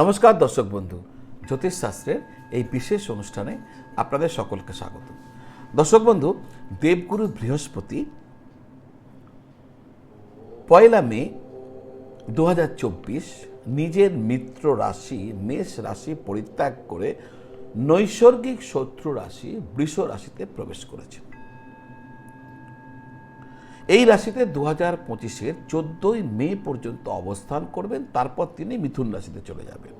নমস্কার, দর্শক বন্ধু। জ্যোতিষশাস্ত্রের এই বিশেষ অনুষ্ঠানে আপনাদের সকলকে স্বাগত। দর্শক বন্ধু, দেবগুরু বৃহস্পতি পয়লা মে দু হাজার চব্বিশ নিজের মিত্র রাশি, মেষ রাশি পরিত্যাগ করে নৈসর্গিক শত্রু রাশি, বৃষ রাশিতে প্রবেশ করেছেন। এই রাশিতে দু হাজার পঁচিশের চোদ্দই মে পর্যন্ত অবস্থান করবেন, তারপর তিনি মিথুন রাশিতে চলে যাবেন।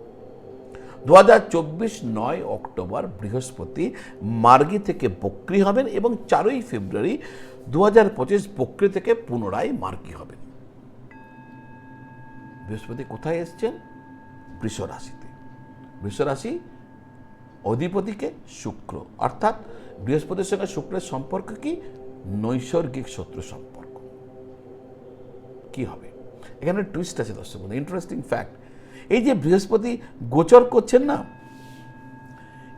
দু হাজার চব্বিশ নয় অক্টোবর বৃহস্পতি মার্গী থেকে বক্রি হবেন এবং চারই ফেব্রুয়ারি দু হাজার পঁচিশ বক্রি থেকে পুনরায় মার্গী হবেন। বৃহস্পতি কোথায় এসছেন? বৃষ রাশিতে। বৃষ রাশি অধিপতিকে শুক্র। অর্থাৎ বৃহস্পতির সঙ্গে শুক্রের সম্পর্ক কি? নৈসর্গিক শত্রু সম্পর্ক। কি হবে? এখানে টুইস্ট আছে দর্শক বন্ধু ইন্টারেস্টিং ফ্যাক্ট এই যে বৃহস্পতি গোচর করছেন না,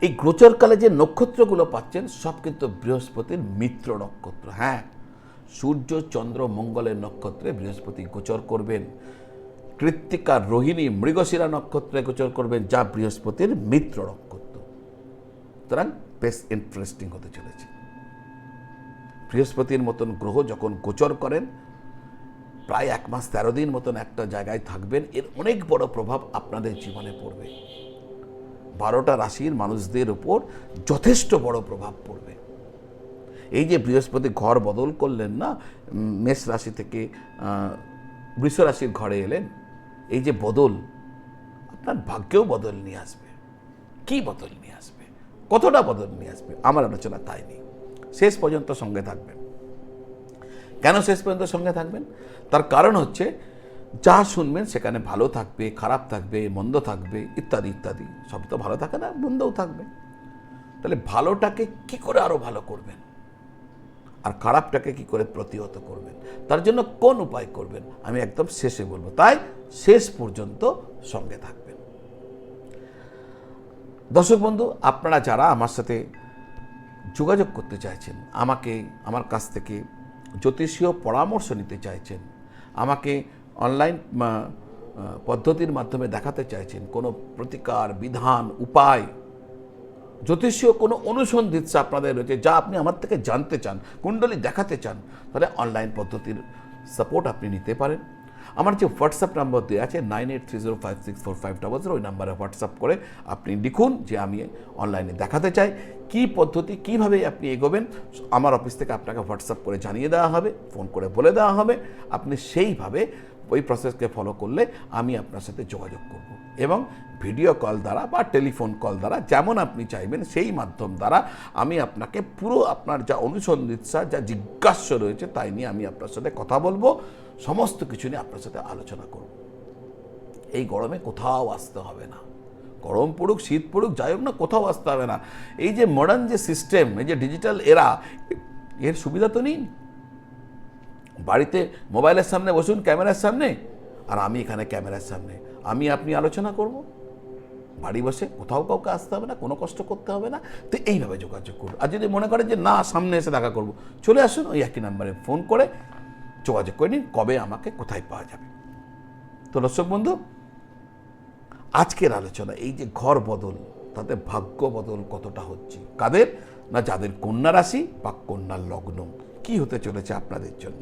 এই গোচরকালে যে নক্ষত্রগুলো পাচ্ছেন, সব কিন্তু বৃহস্পতির মিত্র নক্ষত্র। হ্যাঁ সূর্য, চন্দ্র, মঙ্গলের নক্ষত্রে বৃহস্পতি গোচর করবেন। কৃত্তিকা, রোহিণী, মৃগশিরা নক্ষত্রে গোচর করবেন, যা বৃহস্পতির মিত্র নক্ষত্র। সুতরাং বেশ ইন্টারেস্টিং হতে চলেছে। বৃহস্পতির মতন গ্রহ যখন গোচর করেন, প্রায় এক মাস তেরো দিন মতন একটা জায়গায় থাকবেন, এর অনেক বড় প্রভাব আপনাদের জীবনে পড়বে। বারোটা রাশির মানুষদের উপর যথেষ্ট বড় প্রভাব পড়বে। এই যে বৃহস্পতি ঘর বদল করলেন না মেষ রাশি থেকে বৃষ রাশির ঘরে এলেন, এই যে বদল, আপনার ভাগ্যেও বদল নিয়ে আসবে। কি বদল নিয়ে আসবে? কতটা বদল নিয়ে আসবে? আমার আলোচনা তাই নেই। শেষ পর্যন্ত সঙ্গে থাকবেন। কেন শেষ পর্যন্ত সঙ্গে থাকবেন? তার কারণ হচ্ছে, যা শুনবেন সেখানে ভালো থাকবে, খারাপ থাকবে, মন্দ থাকবে, ইত্যাদি ইত্যাদি। সব তো ভালো থাকে না, মন্দও থাকবে। তাহলে ভালোটাকে কি করে আরও ভালো করবেন? আর খারাপটাকে কি করে প্রতিহত করবেন? তার জন্য কোন উপায় করবেন? আমি একদম শেষে বলব। তাই শেষ পর্যন্ত সঙ্গে থাকবেন। দর্শক বন্ধু, আপনারা যারা আমার সাথে যোগাযোগ করতে চাইছেন, আমাকে, আমার কাছ থেকে জ্যোতিষীয় পরামর্শ নিতে চাইছেন, আমাকে অনলাইন পদ্ধতির মাধ্যমে দেখাতে চাইছেন, কোনো প্রতিকার, বিধান, উপায়, জ্যোতিষীয় কোনো অনুসন্ধিৎসা আপনাদের রয়েছে যা আপনি আমার থেকে জানতে চান, কুণ্ডলী দেখাতে চান, তাহলে অনলাইন পদ্ধতির সাপোর্ট আপনি নিতে পারেন। আমার যে হোয়াটসঅ্যাপ নাম্বার দেওয়া আছে nine eight three zero five six four five double zero ওই নাম্বারে হোয়াটসঅ্যাপ করে আপনি লিখুন যে আমি অনলাইনে দেখাতে চাই। কী পদ্ধতি, কীভাবে আপনি এগোবেন, আমার অফিস থেকে আপনাকে হোয়াটসঅ্যাপ করে জানিয়ে দেওয়া হবে ফোন করে বলে দেওয়া হবে। আপনি সেইভাবে ওই প্রসেসকে ফলো করলে আমি আপনার সাথে যোগাযোগ করব এবং ভিডিও কল দ্বারা বা টেলিফোন কল দ্বারা যেমন আপনি চাইবেন, সেই মাধ্যম দ্বারা আমি আপনাকে পুরো আপনার যা অনুসন্ধিৎসা, যা জিজ্ঞাস্য রয়েছে তাই নিয়ে আমি আপনার সাথে কথা বলব। সমস্ত কিছু নিয়ে আপনার সাথে আলোচনা করব। এই গরমে কোথাও আসতে হবে না। গরম পড়ুক, শীত পড়ুক, যাই হোক না, কোথাও আসতে হবে না। এই যে মডার্ন যে সিস্টেম এই যে ডিজিটাল এরা এর সুবিধা তো নিন বাড়িতে মোবাইলের সামনে বসুন ক্যামেরার সামনে, আর আমি এখানে ক্যামেরার সামনে। আমি আপনি আলোচনা করব। বাড়ি বসে কোথাও কাউকে আসতে হবে না, কোনো কষ্ট করতে হবে না। তো এইভাবে যোগাযোগ করুন। আর যদি মনে করেন যে না, সামনে এসে দেখা করব। চলে আসুন, ওই একই নাম্বারে ফোন করে যোগাযোগ করে নিন, কবে আমাকে কোথায় পাওয়া যাবে। তো দর্শক বন্ধু, আজকের আলোচনা, এই যে ঘর বদল, তাতে ভাগ্য বদল কতটা হচ্ছে? কাদের? না যাদের কন্যা রাশি বা কন্যার লগ্ন? কি হতে চলেছে আপনাদের জন্য?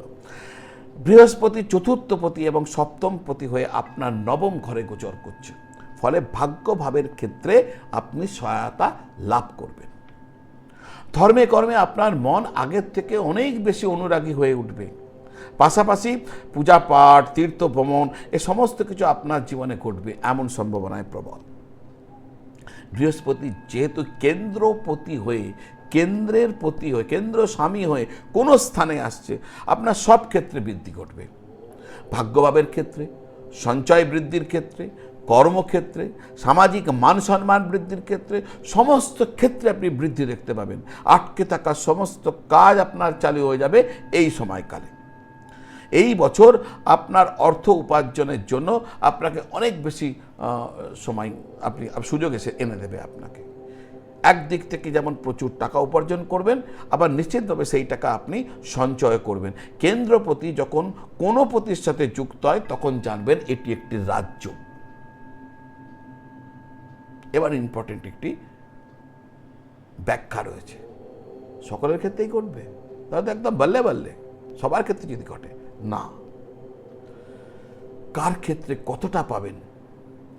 বৃহস্পতি চতুর্থপতি এবং সপ্তম সপ্তমপতি হয়ে আপনার নবম ঘরে গোচর করছে। ফলে ভাগ্য ভাবের ক্ষেত্রে আপনি সহায়তা লাভ করবেন। ধর্মে কর্মে আপনার মন আগের থেকে অনেক বেশি অনুরাগী হয়ে উঠবে। পাশাপাশি পূজা পাঠ, তীর্থ ভ্রমণ, এ সমস্ত কিছু আপনার জীবনে ঘটবে এমন সম্ভাবনায় প্রবল। বৃহস্পতি যেহেতু কেন্দ্রপতি হয়ে, কেন্দ্রের প্রতি হয়ে, কেন্দ্র স্বামী হয়ে কোনো স্থানে আসছে, আপনার সব ক্ষেত্রে বৃদ্ধি ঘটবে। ভাগ্যভাবের ক্ষেত্রে, সঞ্চয় বৃদ্ধির ক্ষেত্রে, কর্মক্ষেত্রে, সামাজিক মান সম্মান বৃদ্ধির ক্ষেত্রে, সমস্ত ক্ষেত্রে আপনি বৃদ্ধি দেখতে পাবেন। আটকে থাকা সমস্ত কাজ আপনার চালু হয়ে যাবে এই সময়কালে। এই বছর আপনার অর্থ উপার্জনের জন্য আপনাকে অনেক বেশি সময় আপনি, সুযোগ এসে এনে দেবে আপনাকে। একদিক থেকে যেমন প্রচুর টাকা উপার্জন করবেন, আবার নিশ্চিতভাবে সেই টাকা আপনি সঞ্চয় করবেন। কেন্দ্রপতি যখন কোনো পতির সাথে যুক্ত হয়, তখন জানবেন এটি একটি রাজ্য। এবার ইম্পর্টেন্ট একটি ব্যাখ্যা রয়েছে। সকলের ক্ষেত্রেই ঘটবে। তাহলে একদম বললে বললে। সবার ক্ষেত্রে যদি ঘটে। না। কার ক্ষেত্রে কতটা পাবেন?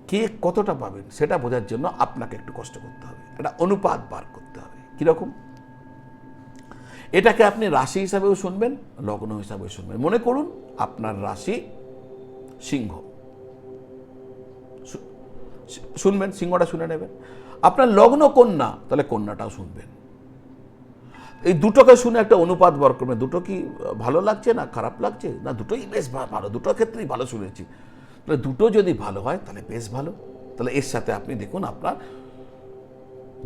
কে কতটা পাবেন? সেটা বোঝার জন্য আপনাকে একটু কষ্ট করতে হবে। একটা অনুপাত বার করতে হবে। কীরকম? এটাকে আপনি রাশি হিসাবেও শুনবেন, লগ্ন হিসাবেও শুনবেন। মনে করুন, আপনার রাশি সিংহ। শুনবেন, সিংহটা শুনে নেবেন। আপনার লগ্ন কন্যা, তাহলে কন্যাটাও শুনবেন। এই দুটোকে শুনে একটা অনুপাত বার করবেন। দুটো কি ভালো লাগছে না খারাপ লাগছে? না, দুটোই বেশ ভালো। দুটো ক্ষেত্রেই ভালো শুনেছি। তাহলে দুটো যদি ভালো হয়, তাহলে বেশ ভালো। তাহলে এর সাথে আপনি দেখুন আপনার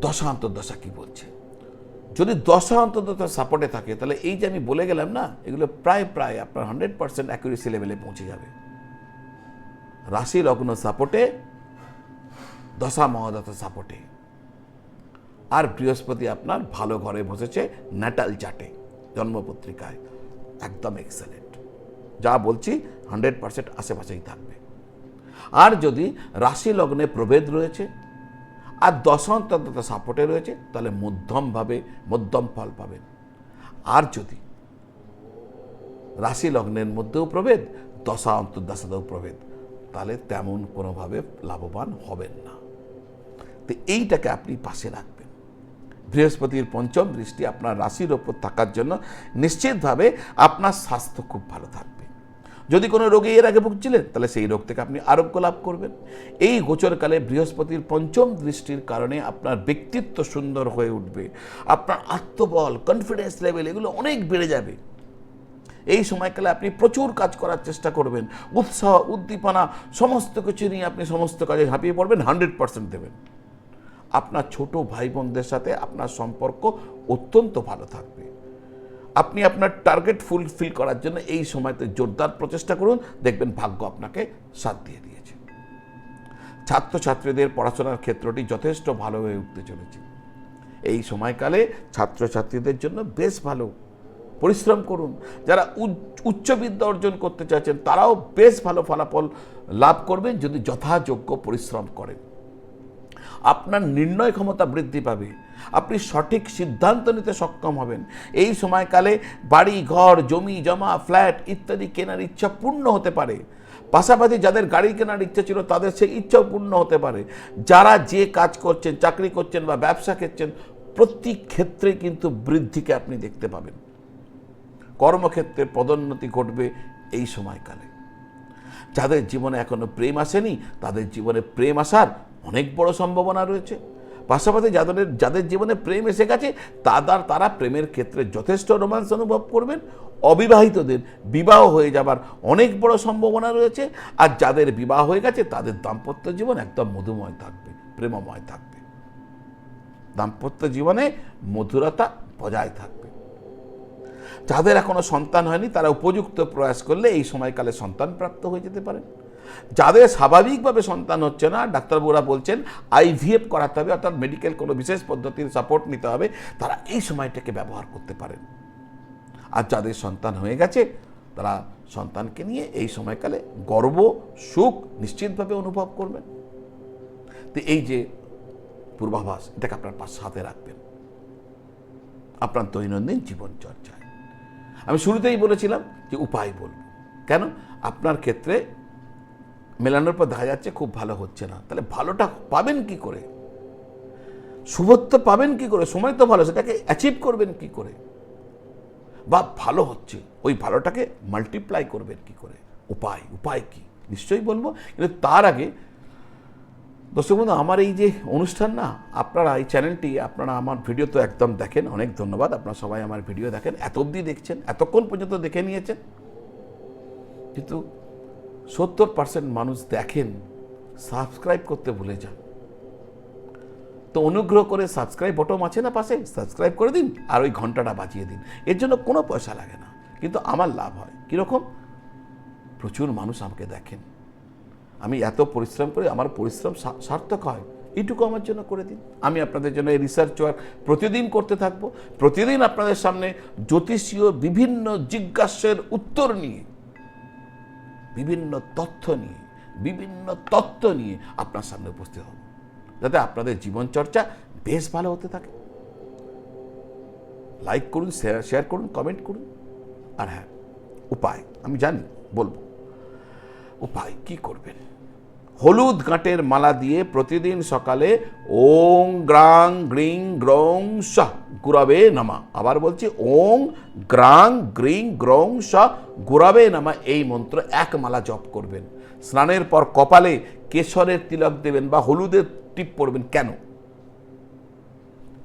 দশা অন্তর্দশা কি বলছে। যদি দশা অন্তর্দশা সাপোর্টে থাকে, তাহলে এই যে আমি বলে গেলাম না, এগুলো প্রায় প্রায় আপনার হান্ড্রেড পার্সেন্ট অ্যাকুরেসি লেভেলে পৌঁছে যাবে। রাশি লগ্ন সাপোর্টে দশা মহাদশা সাপোর্টে আর বৃহস্পতি আপনার ভালো ঘরে বসেছে ন্যাটাল চাটে, জন্মপত্রিকায়। একদম এক্সেলেন্ট যা বলছি হান্ড্রেড পার্সেন্ট আশেপাশেই থাকবে। আর যদি রাশি লগ্নে প্রভেদ রয়েছে, আর দশম দশান্তরতা সাপোর্টে রয়েছে, তাহলে মধ্যমভাবে, মধ্যম ফল পাবেন। আর যদি রাশি লগ্নের মধ্যেও প্রভেদ, দশা অন্তর্দশাতেও প্রভেদ, তাহলে তেমন কোনোভাবে লাভবান হবেন না। তো এইটাকে আপনি পাশে রাখবেন বৃহস্পতির পঞ্চম দৃষ্টি আপনার রাশির ওপর থাকার জন্য নিশ্চিতভাবে আপনার স্বাস্থ্য খুব ভালো থাকবে। যদি কোনো রোগে এর আগে ভুগছিলেন, তাহলে সেই রোগ থেকে আপনি আরোগ্য লাভ করবেন। এই গোচরকালে বৃহস্পতির পঞ্চম দৃষ্টির কারণে আপনার ব্যক্তিত্ব সুন্দর হয়ে উঠবে। আপনার আত্মবল কনফিডেন্স লেভেল এগুলো অনেক বেড়ে যাবে। এই সময়কালে আপনি প্রচুর কাজ করার চেষ্টা করবেন। উৎসাহ, উদ্দীপনা, সমস্ত কিছু নিয়ে আপনি সমস্ত কাজে ঝাঁপিয়ে পড়বেন হান্ড্রেড পার্সেন্ট দেবেন। আপনার ছোট ভাই বোনদের সাথে আপনার সম্পর্ক অত্যন্ত ভালো থাকবে। আপনি আপনার টার্গেট ফুলফিল করার জন্য এই সময়তে জোরদার প্রচেষ্টা করুন, দেখবেন ভাগ্য আপনাকে সাথ দিয়ে দিয়েছে। ছাত্রছাত্রীদের পড়াশোনার ক্ষেত্রটি যথেষ্ট ভালো হয়ে উঠতে চলেছে। এই সময়কালে ছাত্রছাত্রীদের জন্য বেশ ভালো। পরিশ্রম করুন। যারা উচ্চ- উচ্চবিদ্যা অর্জন করতে চাইছেন, তারাও বেশ ভালো ফলাফল লাভ করবেন যদি যথাযোগ্য পরিশ্রম করেন। আপনার নির্ণয় ক্ষমতা বৃদ্ধি পাবে। আপনি সঠিক সিদ্ধান্ত নিতে সক্ষম হবেন। এই সময়কালে বাড়ি, ঘর, জমি, জমা, ফ্ল্যাট ইত্যাদি কেনার ইচ্ছা পূর্ণ হতে পারে। পাশাপাশি যাদের গাড়ি কেনার ইচ্ছা ছিল, তাদের সেই ইচ্ছাও পূর্ণ হতে পারে। যারা যে কাজ করছেন, চাকরি করছেন বা ব্যবসা করছেন, প্রতি ক্ষেত্রে কিন্তু বৃদ্ধিকে আপনি দেখতে পাবেন। কর্মক্ষেত্রে পদোন্নতি ঘটবে এই সময়কালে। যাদের জীবনে এখনও প্রেম আসেনি, তাদের জীবনে প্রেম আসার অনেক বড় সম্ভাবনা রয়েছে। পাশাপাশি যাদের যাদের জীবনে প্রেম এসে গেছে, তাদের, তারা প্রেমের ক্ষেত্রে যথেষ্ট রোমান্স অনুভব করবেন। অবিবাহিতদের বিবাহ হয়ে যাবার অনেক বড় সম্ভাবনা রয়েছে। আর যাদের বিবাহ হয়ে গেছে, তাদের দাম্পত্য জীবন একদম মধুময় থাকবে, প্রেমময় থাকবে। দাম্পত্য জীবনে মধুরতা বজায় থাকবে। যাদের এখনও সন্তান হয়নি, তারা উপযুক্ত প্রয়াস করলে এই সময়কালে সন্তান প্রাপ্ত হয়ে যেতে পারে যাদের স্বাভাবিকভাবে সন্তান হচ্ছে না, ডাক্তারবাবুরা বলছেন আইভিএফ করাতে হবে, অর্থাৎ মেডিকেল কোনো বিশেষ পদ্ধতির সাপোর্ট নিতে হবে, তারা এই সময়টাকে ব্যবহার করতে পারেন। আর যাদের সন্তান হয়ে গেছে, তারা সন্তানকে নিয়ে এই সময়কালে গর্ব, সুখ নিশ্চিতভাবে অনুভব করবেন। তো এই যে পূর্বাভাস, এটাকে আপনার হাতে রাখবেন। আপনার দৈনন্দিন জীবনচর্চায়। আমি শুরুতেই বলেছিলাম যে উপায় বলব। কেন? আপনার ক্ষেত্রে মেলানোর পর দেখা যাচ্ছে খুব ভালো হচ্ছে না। তাহলে ভালোটা পাবেন কি করে? শুভত্ব পাবেন কি করে? সময় তো ভালো, সেটাকে অ্যাচিভ করবেন কি করে? বা ভালো হচ্ছে, ওই ভালোটাকে মাল্টিপ্লাই করবেন কি করে? উপায় উপায় কি? নিশ্চয়ই বলব। কিন্তু তার আগে, দর্শক বন্ধু, আমার এই যে অনুষ্ঠান না, আপনারা এই চ্যানেলটি আপনারা আমার ভিডিও তো একদম দেখেন, অনেক ধন্যবাদ। আপনারা সবাই আমার ভিডিও দেখেন, এত অবধি দেখছেন, এতক্ষণ পর্যন্ত দেখে নিয়েছেন। কিন্তু সত্তর পার্সেন্ট মানুষ দেখেন সাবস্ক্রাইব করতে ভুলে যান। তো অনুগ্রহ করে সাবস্ক্রাইব বটম আছে না পাশে? সাবস্ক্রাইব করে দিন আর ওই ঘন্টাটা বাজিয়ে দিন। এর জন্য কোনো পয়সা লাগে না। কিন্তু আমার লাভ হয়। কীরকম? প্রচুর মানুষ আমাকে দেখেন। আমি এত পরিশ্রম করি, আমার পরিশ্রম সার্থক হয়। এইটুকু আমার জন্য করে দিন। আমি আপনাদের জন্য এই রিসার্চ ওয়ার্ক প্রতিদিন করতে থাকব। প্রতিদিন আপনাদের সামনে জ্যোতিষীয় বিভিন্ন জিজ্ঞাসার উত্তর নিয়ে বিভিন্ন তথ্য নিয়ে, বিভিন্ন তত্ত্ব নিয়ে আপনার সামনে উপস্থিত হব। যাতে আপনাদের জীবনচর্চা বেশ ভালো হতে থাকে। লাইক করুন শেয়ার করুন কমেন্ট করুন। আর হ্যাঁ উপায়, আমি জানি, বলব। উপায় কি করবেন? হলুদ গাঁটের মালা দিয়ে প্রতিদিন সকালে ওং গ্রাং গ্রিং গ্রং শাহ গুরাবে নামা। আবার বলছি ওং গ্রাং গ্রিং গ্রং শাহ গুরাবে নামা, এই মন্ত্র এক মালা জপ করবেন। স্নানের পর কপালে কেশরের তিলক দেবেন বা হলুদের টিপ পড়বেন কেন?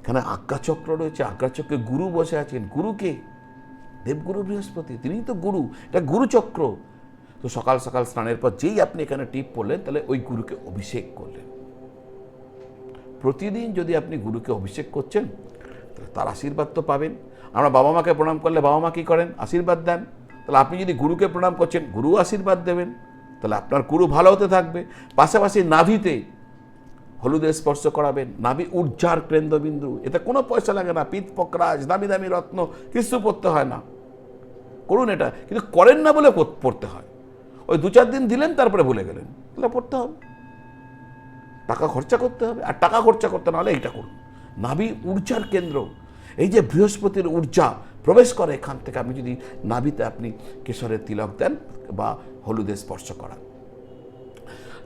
এখানে আজ্ঞাচক্র রয়েছে, আজ্ঞাচক্রে গুরু বসে আছেন। গুরুকে দেবগুরু বৃহস্পতি তিনি তো গুরু, এটা গুরুচক্র। তো সকাল সকাল স্নানের পর যেই আপনি এখানে টিপ পড়লেন, তাহলে ওই গুরুকে অভিষেক করলেন। প্রতিদিন যদি আপনি গুরুকে অভিষেক করছেন, তাহলে তার আশীর্বাদ তো পাবেন। আমরা বাবা মাকে প্রণাম করলে বাবা মা কী করেন? আশীর্বাদ দেন। তাহলে আপনি যদি গুরুকে প্রণাম করছেন গুরু আশীর্বাদ দেবেন। তাহলে আপনার গুরু ভালো হতে থাকবে। পাশাপাশি নাভিতে হলুদের স্পর্শ করাবেন। নাভি উর্জার কেন্দ্রবিন্দু এতে কোনো পয়সা লাগে না। পিত, পকরাজ, দামি দামি রত্ন, কিছু পড়তে হয় না। করুন এটা। কিন্তু করেন না বলে পড়তে হয়। ওই দু চার দিন দিলেন, তারপরে ভুলে গেলেন। তাহলে পড়তে হবে। টাকা খরচা করতে হবে। আর টাকা খরচা করতে না হলে এইটা করুন। নাভি ঊর্জার কেন্দ্র। এই যে বৃহস্পতির ঊর্জা প্রবেশ করে এখান থেকে, আপনি যদি নাভিতে আপনি কেশরের তিলক দেন বা হলুদে স্পর্শ করান।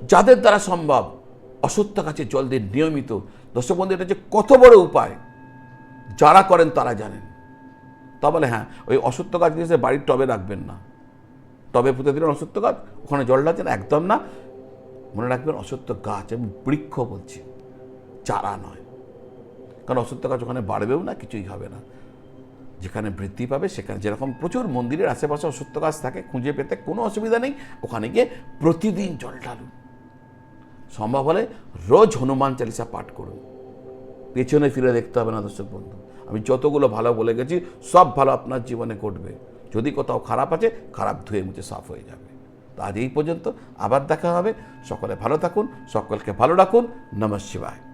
যাদের দ্বারা সম্ভব, অসত্য গাছে জল দিন নিয়মিত। দর্শক বন্ধু, এটা যে কত বড় উপায়। যারা করেন তারা জানেন। তা বলে হ্যাঁ ওই অসত্য গাছ দিয়ে বাড়ির টবে রাখবেন না। টবে পুঁতে দিলেন অসত্য গাছ, ওখানে জল ঢালছেন, একদম না। মনে রাখবেন অসত্য গাছ এবং বৃক্ষ বলছি, চারা নয়। কারণ অসত্য গাছ ওখানে বাড়বেও না, কিছুই হবে না। যেখানে বৃদ্ধি পাবে, সেখানে যেরকম প্রচুর মন্দিরের আশেপাশে অসত্য গাছ থাকে, খুঁজে পেতে কোনো অসুবিধা নেই। ওখানে গিয়ে প্রতিদিন জল ঢালুন। সম্ভব হলে রোজ হনুমান চালিসা পাঠ করুন। পেছনে ফিরে দেখতে হবে না, দর্শক বন্ধু। আমি যতগুলো ভালো বলে গেছি, সব ভালো আপনার জীবনে ঘটবে। যদি কোথাও খারাপ আছে, খারাপ ধুয়ে মুছে সাফ হয়ে যাবে। তো আজ এই পর্যন্ত, আবার দেখা হবে। সকলে ভালো থাকুন, সকলকে ভালো রাখুন। নমঃ শিবায়।